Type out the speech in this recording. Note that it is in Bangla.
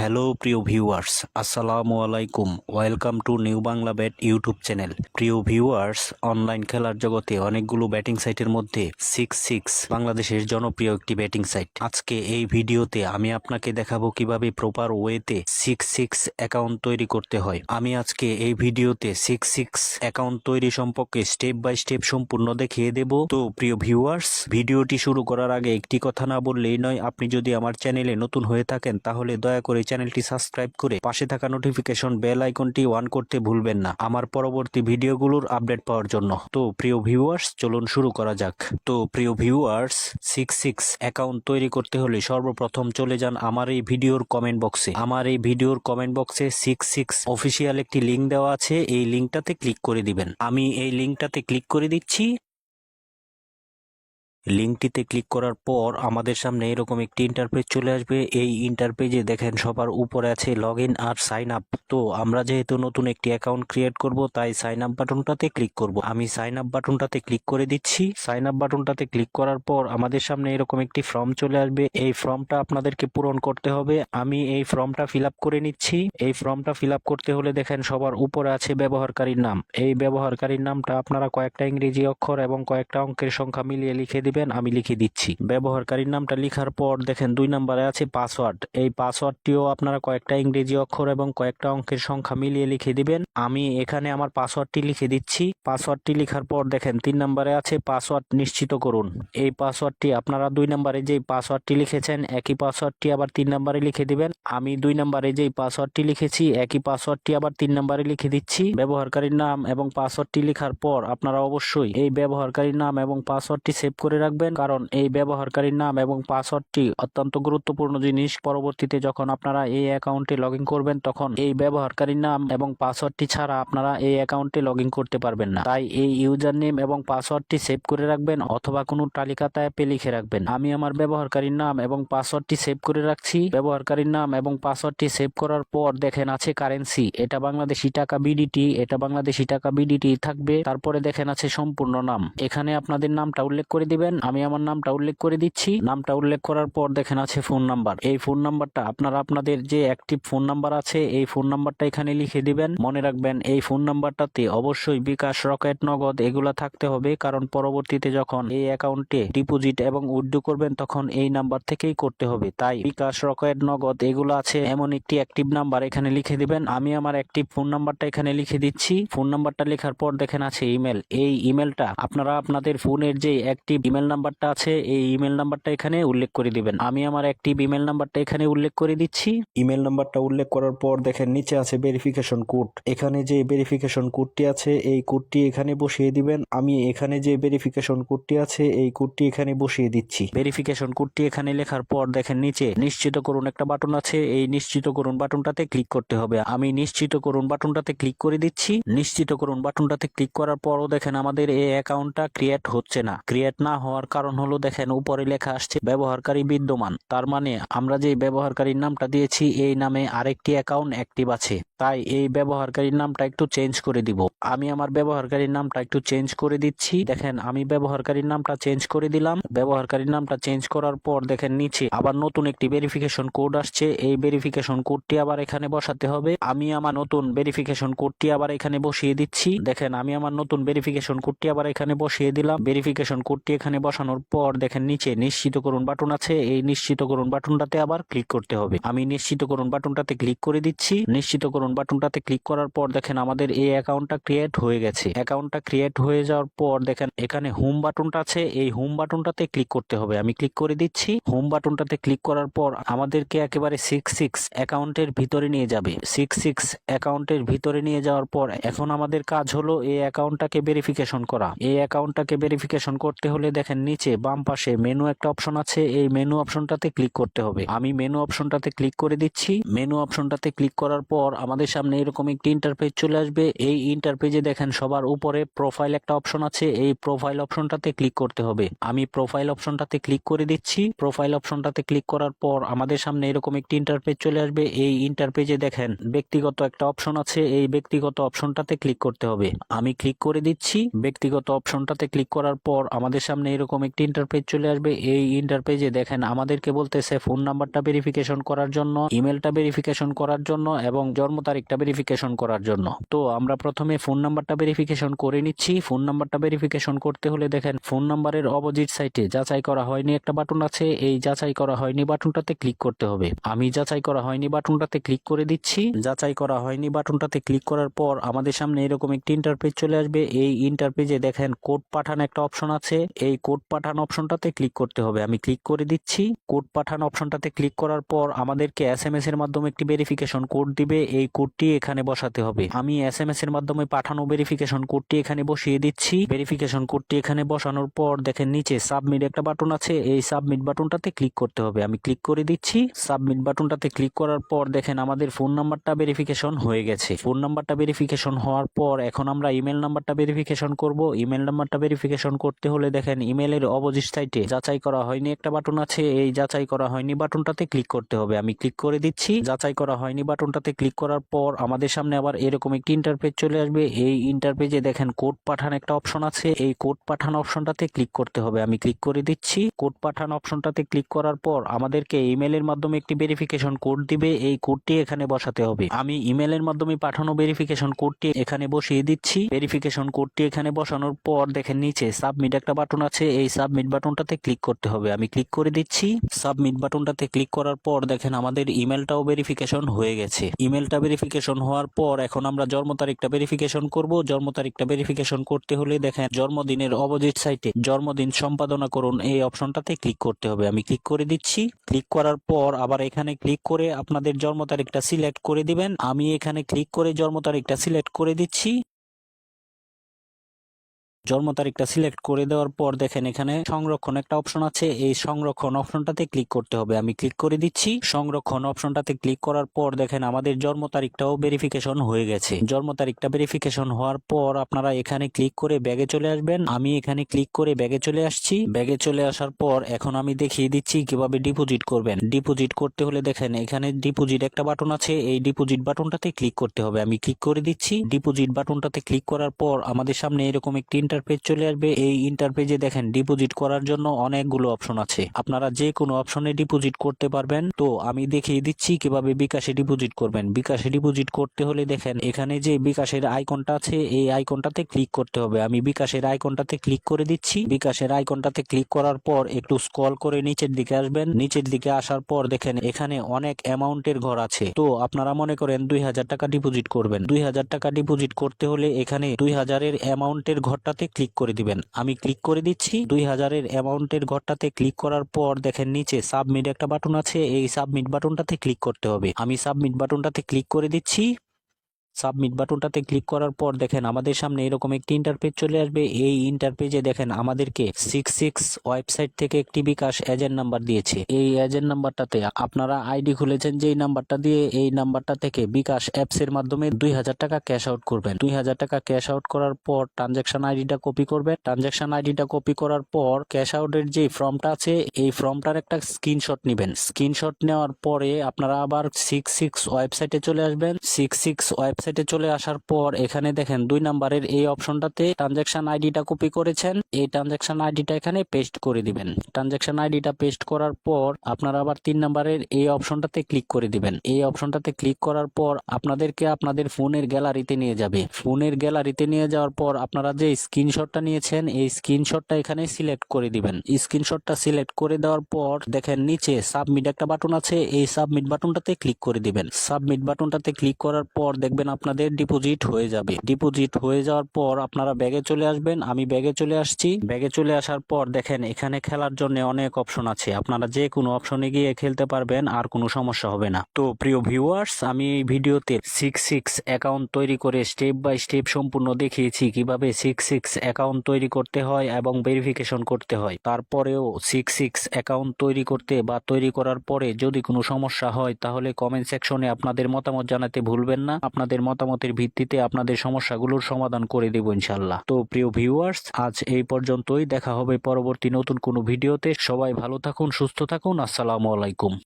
হ্যালো প্রিয় ভিউয়ার্স, আসসালামু আলাইকুম। Welcome to new Bangla bat YouTube channel. প্রিয় ভিউয়ার্স, অনলাইন খেলার জগতে অনেকগুলো ব্যাটিং সাইটের মধ্যে সিক্স সিক্স বাংলাদেশের জনপ্রিয় একটি ব্যাটিং সাইট। আজকে এই ভিডিওতে আমি আপনাকে দেখাবো কীভাবে প্রপার ওয়েতে সিক্স সিক্স অ্যাকাউন্ট তৈরি করতে হয়। আমি আজকে এই ভিডিওতে সিক্স সিক্স অ্যাকাউন্ট তৈরি সম্পর্কে স্টেপ বাই স্টেপ সম্পূর্ণ দেখিয়ে দেব। তো প্রিয় ভিউয়ার্স, ভিডিওটি শুরু করার আগে একটি কথা না বললেই নয়, আপনি যদি আমার চ্যানেলে নতুন হয়ে থাকেন, তাহলে দয়া করে চ্যানেলটি সাবস্ক্রাইব করে পাশে থাকা নোটিফিকেশন বেল আইকনটি অন করতে ভুলবেন না। আমার পরবর্তী ভিডিওগুলোর আপডেট পাওয়ার জন্য। তো, প্রিয় ভিউয়ার্স চলুন শুরু করা যাক। তো, প্রিয় ভিউয়ার্স সিক্স সিক্স অ্যাকাউন্ট তৈরি করতে হলে সর্বপ্রথম চলে যান আমার এই ভিডিওর কমেন্ট বক্সে আমার এই ভিডিওর কমেন্ট বক্সে সিক্স সিক্স অফিসিয়াল একটি লিঙ্ক দেওয়া আছে। এই লিঙ্কটাতে ক্লিক করে দিবেন। আমি এই লিঙ্কটাতে ক্লিক করে দিচ্ছি। লিঙ্কটিতে ক্লিক করার পর আমাদের সামনে এরকম একটি ইন্টারপেজ চলে আসবে। এই ইন্টারপেজে দেখেন সবার উপরে আছে লগ আর সাইন আপ তো আমরা যেহেতু নতুন একটি অ্যাকাউন্ট ক্রিয়েট করব, তাই সাইন আপ বাটনটাতে ক্লিক করব। আমি সাইন আপ বাটনটাতে ক্লিক করে দিচ্ছি। সাইন আপ বাটনটাতে ক্লিক করার পর আমাদের সামনে এরকম একটি ফর্ম চলে আসবে। এই ফর্মটা আপনাদেরকে পূরণ করতে হবে। আমি এই ফর্মটা ফিল করে নিচ্ছি। এই ফর্মটা ফিল করতে হলে দেখেন সবার উপরে আছে ব্যবহারকারীর নাম। এই ব্যবহারকারীর নামটা আপনারা কয়েকটা ইংরেজি অক্ষর এবং কয়েকটা অঙ্কের সংখ্যা মিলিয়ে লিখে দিবেন, আমি লিখে দিচ্ছি। ব্যবহারকারীর নামটা লেখার পর দেখেন দুই নম্বরে আছে পাসওয়ার্ড। এই পাসওয়ার্ডটিও আপনারা কয়েকটা ইংরেজি অক্ষর এবং কয়েকটা অঙ্কের সংখ্যা মিলিয়ে লিখে দিবেন। আমি এখানে আমার পাসওয়ার্ডটি লিখে দিচ্ছি। পাসওয়ার্ডটি লেখার পর দেখেন তিন নম্বরে আছে পাসওয়ার্ড নিশ্চিত করুন। এই পাসওয়ার্ডটি আপনারা দুই নম্বরে যেই পাসওয়ার্ডটি লিখেছেন, একই পাসওয়ার্ডটি আবার তিন নম্বরে লিখে দিবেন। আমি দুই নম্বরে যেই পাসওয়ার্ডটি লিখেছি, একই পাসওয়ার্ডটি আবার তিন নম্বরে লিখে দিচ্ছি। ব্যবহারকারীর নাম এবং পাসওয়ার্ডটি লেখার পর আপনারা অবশ্যই এই ব্যবহারকারীর নাম এবং পাসওয়ার্ডটি সেভ করে রাখবেন। কারণ এই ব্যবহারকারীর নাম এবং পাসওয়ার্ডটি অত্যন্ত গুরুত্বপূর্ণ জিনিস। পরবর্তীতে যখন আপনারা এই অ্যাকাউন্টে লগ করবেন, তখন এই ব্যবহারকারীর নাম এবং পাসওয়ার্ডটি ছাড়া আপনারা এই অ্যাকাউন্টে লগ করতে পারবেন না। তাই এই ইউজার নেম এবং পাসওয়ার্ডটি সেভ করে রাখবেন অথবা কোনো তালিকাতে অ্যাপে লিখে রাখবেন। আমি আমার ব্যবহারকারীর নাম এবং পাসওয়ার্ডটি সেভ করে রাখছি। ব্যবহারকারীর নাম এবং পাসওয়ার্ডটি সেভ করার পর দেখেন আছে কারেন্সি। এটা বাংলাদেশি টাকা বিডিটি। এটা বাংলাদেশি টাকা বিডিটি থাকবে। তারপরে দেখেন আছে সম্পূর্ণ নাম। এখানে আপনাদের নামটা উল্লেখ করে দিবেন। আমি আমার নামটা উল্লেখ করে দিচ্ছি। নামটা উল্লেখ করার পর দেখেন আছে ফোন নাম্বার। এই ফোন নাম্বারটা আপনারা আপনাদের যে অ্যাক্টিভ ফোন নাম্বার আছে, এই ফোন নাম্বারটা এখানে লিখে দিবেন। মনে রাখবেন, এই ফোন নাম্বারটাতে অবশ্যই বিকাশ, রকেট, নগদ এগুলা থাকতে হবে, কারণ পরবর্তীতে যখন এই অ্যাকাউন্টে ডিপোজিট এবং উইথড্র করবেন, তখন এই নাম্বার থেকেই করতে হবে। তাই বিকাশ, রকেট, নগদ এগুলো আছে, এমন একটি অ্যাক্টিভ নাম্বার এখানে লিখে দিবেন। আমি আমার অ্যাক্টিভ ফোন নাম্বারটা এখানে লিখে দিচ্ছি। ফোন নাম্বারটা লেখার পর দেখেন আছে ইমেল। এই ইমেলটা আপনারা আপনাদের ফোনের যে অ্যাক্টিভ ইমেল নাম্বারটা আছে এই ইমেল নাম্বারটা এখানে উল্লেখ করে দিবেন। আমি আমার অ্যাক্টিভ ইমেল নাম্বারটা এখানে উল্লেখ করে দিচ্ছি। ইমেল নাম্বারটা উল্লেখ করার পর দেখেন নিচে আছে ভেরিফিকেশন কোড এখানে যে ভেরিফিকেশন কোডটি আছে এই কোডটি এখানে বসিয়ে দিবেন। আমি এখানে যে ভেরিফিকেশন কোডটি আছে এই কোডটি এখানে বসিয়ে দিচ্ছি। ভেরিফিকেশন কোডটি এখানে লেখার পর দেখেন নিচে নিশ্চিত করুন একটা বাটন আছে এই নিশ্চিত করুন বাটনটাতে ক্লিক করতে হবে। আমি নিশ্চিত করুন বাটনটাতে ক্লিক করে দিচ্ছি। নিশ্চিত করুন বাটনটাতে ক্লিক করার পরও দেখেন আমাদের এই অ্যাকাউন্টটা ক্রিয়েট হচ্ছে না। ক্রিয়েট না হওয়ার কারণ হলো দেখেন, উপরে লেখা আসছে ব্যবহারকারী বিদ্যমান। তার মানে আমরা যে ব্যবহারকারীর নামটা দিয়েছি, এই নামে আরেকটি অ্যাকাউন্ট অ্যাক্টিভ আছে। তাই এই ব্যবহারকারীর নামটা একটু চেঞ্জ করে দিব। আমি আমার ব্যবহারকারীর নামটা একটু চেঞ্জ করে দিচ্ছি। দেখেন, আমি ব্যবহারকারীর নামটা চেঞ্জ করে দিলাম। ব্যবহারকারীর নামটা চেঞ্জ করার পর দেখেন, নিচে আবার নতুন একটি ভেরিফিকেশন কোড আসছে। এই ভেরিফিকেশন কোডটি আবার এখানে বসাতে হবে। আমি আমার নতুন ভেরিফিকেশন কোডটি আবার এখানে বসিয়ে দিচ্ছি। দেখেন, আমি আমার নতুন ভেরিফিকেশন কোডটি আবার এখানে বসিয়ে দিলাম। ভেরিফিকেশন কোডটি এখানে বসানোর পর দেখেন নিচে নিশ্চিত করুন বাটন আছে। এই নিশ্চিত করুন বাটনটাতে আবার ক্লিক করতে হবে। আমি নিশ্চিত করুন বাটনটাতে ক্লিক করে দিচ্ছি। নিশ্চিত করুন বাটনটাতে ক্লিক করার পর দেখেন আমাদের এই অ্যাকাউন্টটা ক্রিয়েট হয়ে গেছে। অ্যাকাউন্টটা ক্রিয়েট হয়ে যাওয়ার পর দেখেন এখানে হোম বাটনটা আছে। এই হোম বাটনটাতে ক্লিক করতে হবে। আমি ক্লিক করে দিচ্ছি। হোম বাটনটাতে ক্লিক করার পর আমাদেরকে একেবারে সিক্স সিক্স অ্যাকাউন্টের ভিতরে নিয়ে যাবে। সিক্স সিক্স অ্যাকাউন্টের ভিতরে নিয়ে যাওয়ার পর এখন আমাদের কাজ হলো এই অ্যাকাউন্টটাকে ভেরিফিকেশন করা। এই অ্যাকাউন্টটাকে ভেরিফিকেশন করতে হলে দেখেন নিচে বাম পাশে মেনু একটা অপশন আছে। এই মেনু অপশনটাতে ক্লিক করতে হবে। আমি মেনু অপশনটাতে ক্লিক করে দিচ্ছি। মেনু অপশনটাতে ক্লিক করার পর আমাদের সামনে এরকম একটি ইন্টারপেজ চলে আসবে। এই ইন্টারপেজে দেখেন, সবার উপরে প্রোফাইল একটা অপশন আছে। এই প্রোফাইল অপশনটাতে ক্লিক করতে হবে। আমি প্রোফাইল অপশনটাতে ক্লিক করে দিচ্ছি। প্রোফাইল অপশনটাতে ক্লিক করার পর আমাদের সামনে এরকম একটি ইন্টারপেজ চলে আসবে। এই ইন্টারপেজে দেখেন, ব্যক্তিগত একটা অপশন আছে। এই ব্যক্তিগত অপশনটাতে ক্লিক করতে হবে। আমি ক্লিক করে দিচ্ছি। ব্যক্তিগত অপশনটাতে ক্লিক করার পর আমাদের সামনে এরকম একটি ইন্টারপেজ চলে আসবে। এই ইন্টারপেজে দেখেন, আমাদেরকে বলতেছে ফোন নাম্বারটা ভেরিফিকেশন করার জন্য ইমেলটা ভেরিফিকেশন করার জন্য এবং জন্ম তারিখটা ভেরিফিকেশন করার জন্য। তো আমরা প্রথমে ফোন নাম্বারটা ভেরিফিকেশন করে নিচ্ছি। ফোন নাম্বারটা ভেরিফিকেশন করতে হলে দেখেন ফোন নাম্বারের অপোজিট সাইটে যাচাই করা হয়নি একটা বাটন আছে। এই যাচাই করা হয়নি বাটনটাতে ক্লিক করতে হবে। আমি যাচাই করা হয়নি বাটনটাতে ক্লিক করে দিচ্ছি। যাচাই করা হয়নি বাটনটাতে ক্লিক করার পর আমাদের সামনে এরকম একটি ইন্টারপেজ চলে আসবে। এই ইন্টারপেজে দেখেন কোড পাঠান একটা অপশন আছে। এই কোড পাঠান অপশনটাতে ক্লিক করতে হবে। আমি ক্লিক করে দিচ্ছি। কোড পাঠান অপশনটাতে ক্লিক করার পর আমাদেরকে এস এম এস এর মাধ্যমে একটি ভেরিফিকেশন কোড দিবে। এই কোডটি এখানে বসাতে হবে। আমি এস এম এস এর মাধ্যমে পাঠানো ভেরিফিকেশন কোডটি এখানে বসিয়ে দিচ্ছি। ভেরিফিকেশন কোডটি এখানে বসানোর পর দেখেন নিচে সাবমিট একটা বাটন আছে। এই সাবমিট বাটনটাতে ক্লিক করতে হবে। আমি ক্লিক করে দিচ্ছি। সাবমিট বাটনটাতে ক্লিক করার পর দেখেন আমাদের ফোন নাম্বারটা ভেরিফিকেশন হয়ে গেছে। ফোন নাম্বারটা ভেরিফিকেশন হওয়ার পর এখন আমরা ইমেল নাম্বারটা ভেরিফিকেশন করব। ইমেল নাম্বারটা ভেরিফিকেশন করতে হলে দেখেন ইমেলের অপোজিট সাইটে যাচাই করা হয়নি একটা বাটন আছে, এই যাচাই করা হয়নি বাটনটাতে ক্লিক করতে হবে। আমি ক্লিক করে দিচ্ছি, যাচাই করা হয়নি বাটনটাতে ক্লিক করার পর আমাদের সামনে আবার এরকম একটি ইন্টারপেজ চলে আসবে। এই ইন্টারপেজে দেখেন কোড পাঠান একটা অপশন আছে। এই কোড পাঠান অপশনটাতে ক্লিক করতে হবে। আমি ক্লিক করে দিচ্ছি কোড পাঠান অপশনটাতে ক্লিক করার পর আমাদেরকে ইমেলের মাধ্যমে একটি ভেরিফিকেশন কোড দিবে। এই কোডটি এখানে বসাতে হবে। আমি ইমেলের মাধ্যমে পাঠানো ভেরিফিকেশন কোডটি এখানে বসিয়ে দিচ্ছি। ভেরিফিকেশন কোডটি এখানে বসানোর পর দেখেন নিচে সাবমিট একটা বাটন আছে। এই সাবমিট বাটনটাতে ক্লিক করতে হবে। আমি ক্লিক করে দিচ্ছি। সাবমিট বাটনটাতে ক্লিক করার পর দেখেন আমাদের ইমেলটাও ভেরিফিকেশন হয়ে গেছে। ইমেলটা ভেরিফিকেশন হওয়ার পর এখন আমরা জন্ম তারিখটা ভেরিফিকেশন করব। জন্ম তারিখটা ভেরিফিকেশন করতে হলে দেখেন জন্মদিনের অপোজিট সাইটে জন্মদিন সম্পাদনা করুন এই অপশনটাতে ক্লিক করতে হবে। আমি ক্লিক করে দিচ্ছি। ক্লিক করার পর আবার এখানে ক্লিক করে আপনাদের জন্ম তারিখটা সিলেক্ট করে দিবেন। আমি এখানে ক্লিক করে জন্ম তারিখটা সিলেক্ট করে দিচ্ছি। জন্ম তারিখটা সিলেক্ট করে দেওয়ার পর দেখেন এখানে সংরক্ষণ একটা অপশন আছে। এই সংরক্ষণ অপশনটাতে ক্লিক করতে হবে। আমি ক্লিক করে দিচ্ছি। সংরক্ষণ অপশনটাতে ক্লিক করার পর দেখেন আমাদের জন্ম তারিখটাও ভেরিফিকেশন হয়ে গেছে। জন্ম তারিখটা ভেরিফিকেশন হওয়ার পর আপনারা এখানে ক্লিক করে ব্যাগে চলে আসবেন। আমি এখানে ক্লিক করে ব্যাগে চলে আসছি। ব্যাগে চলে আসার পর এখন আমি দেখিয়ে দিচ্ছি কীভাবে ডিপোজিট করবেন। ডিপোজিট করতে হলে দেখেন এখানে ডিপোজিট একটা বাটন আছে। এই ডিপোজিট বাটনটাতে ক্লিক করতে হবে। আমি ক্লিক করে দিচ্ছি। ডিপোজিট বাটনটাতে ক্লিক করার পর আমাদের সামনে এরকম একটি ইন্টারপেজ চলে আসবে। এই ইন্টারপেজে দেখেন ডিপোজিট করার জন্য অনেকগুলো অপশন আছে। আপনারা যে কোনো অপশনে ডিপোজিট করতে পারবেন। তো আমি দেখিয়ে দিচ্ছি কীভাবে বিকাশে ডিপোজিট করবেন। বিকাশে ডিপোজিট করতে হলে দেখেন, এখানে যে বিকাশের আইকনটা আছে, এই আইকনটাতে ক্লিক করতে হবে। আমি বিকাশের আইকনটাতে ক্লিক করে দিচ্ছি। বিকাশের আইকনটাতে ক্লিক করার পর একটু স্ক্রল করে নিচের দিকে আসবেন। নিচের দিকে আসার পর দেখেন, এখানে অনেক অ্যামাউন্টের ঘর আছে। তো আপনারা মনে করেন দুই হাজার টাকা ডিপোজিট করবেন। দুই হাজার টাকা ডিপোজিট করতে হলে এখানে দুই হাজারের অ্যামাউন্টের ঘরটাতে ক্লিক করে দিবেন। আমি ক্লিক করে দিচ্ছি। দুই হাজারের অ্যামাউন্টের ঘরটাতে ক্লিক করার পর দেখেন নিচে সাবমিট একটা বাটন আছে। এই সাবমিট বাটনটাতে ক্লিক করতে হবে। আমি সাবমিট বাটনটাতে ক্লিক করে দিচ্ছি। সাবমিট বাটনটাতে ক্লিক করার পর দেখেন আমাদের সামনে এরকম একটি ইন্টারপেজ চলে আসবে। এই ইন্টারপেজে দেখেন আমাদেরকে সিক্স সিক্স ওয়েবসাইট থেকে একটি বিকাশ এজেন্ট নাম্বার দিয়েছে। এই এজেন্ট নাম্বারটাতে আপনারা আইডি খুলেছেন, যেই নাম্বারটা দিয়ে এই নাম্বারটা থেকে বিকাশ অ্যাপস এর মাধ্যমে দুই হাজার টাকা ক্যাশ আউট করবেন। দুই হাজার টাকা ক্যাশ আউট করার পর ট্রানজাকশন আইডিটা কপি করবেন। ট্রানজাকশন আইডিটা কপি করার পর ক্যাশ আউটের যে ফর্মটা আছে, এই ফর্মটার একটা স্ক্রিনশট নেবেন। স্ক্রিনশট নেওয়ার পরে আপনারা আবার সিক্স সিক্স ওয়েবসাইটে চলে আসবেন। সিক্স সিক্স ওয়েবসাইটে চলে আসার পর এখানে দেখেন দুই নাম্বারের এই অপশনটাতে ট্রানজাকশন আইডিটা কপি করেছেন। এই ট্রানজাকশন আইডিটা এখানে পেস্ট করে দিবেন। ট্রানজাকশন আইডিটা পেস্ট করার পর আপনারা আবার তিন নাম্বারের এই অপশনটাতে ক্লিক করে দিবেন। এই অপশনটাতে ক্লিক করার পর আপনাদেরকে আপনাদের ফোনের গ্যালারিতে নিয়ে যাবে। ফোনের গ্যালারিতে নিয়ে যাওয়ার পর আপনারা যে স্ক্রিনশটটা নিয়েছেন, এই স্ক্রিনশটটা এখানে সিলেক্ট করে দিবেন। স্ক্রিনশটটা সিলেক্ট করে দেওয়ার পর দেখেন নিচে সাবমিট একটা বাটন আছে। এই সাবমিট বাটনটাতে ক্লিক করে দিবেন। সাবমিট বাটনটাতে ক্লিক করার পর দেখবেন আপনাদের ডিপোজিট হয়ে যাবে। ডিপোজিট হয়ে যাওয়ার পর আপনারা ব্যাগে চলে আসবেন। আমি ব্যাগে চলে আসছি। ব্যাগে চলে আসার পর দেখেন, এখানে খেলার জন্য অনেক অপশন আছে। আপনারা যে কোনো অপশনে গিয়ে খেলতে পারবেন, আর কোনো সমস্যা হবে না। তো প্রিয় ভিউয়ার্স আমি এই ভিডিওতে সিক্স সিক্স অ্যাকাউন্ট তৈরি করে স্টেপ বাই স্টেপ সম্পূর্ণ দেখিয়েছি। কীভাবে সিক্স সিক্স অ্যাকাউন্ট তৈরি করতে হয় এবং ভেরিফিকেশন করতে হয়। তারপরেও সিক্স সিক্স অ্যাকাউন্ট তৈরি করতে বা তৈরি করার পরে যদি কোনো সমস্যা হয়, তাহলে কমেন্ট সেকশনে আপনাদের মতামত জানাতে ভুলবেন না। আপনাদের মতামতের ভিত্তিতে আপনাদের সমস্যাগুলোর সমাধান করে দেব ইনশাল্লাহ তো প্রিয় ভিউয়ার্স আজ এই পর্যন্তই। দেখা হবে পরবর্তী নতুন কোনো ভিডিওতে। সবাই ভালো থাকুন, সুস্থ থাকুন। আসসালামু আলাইকুম।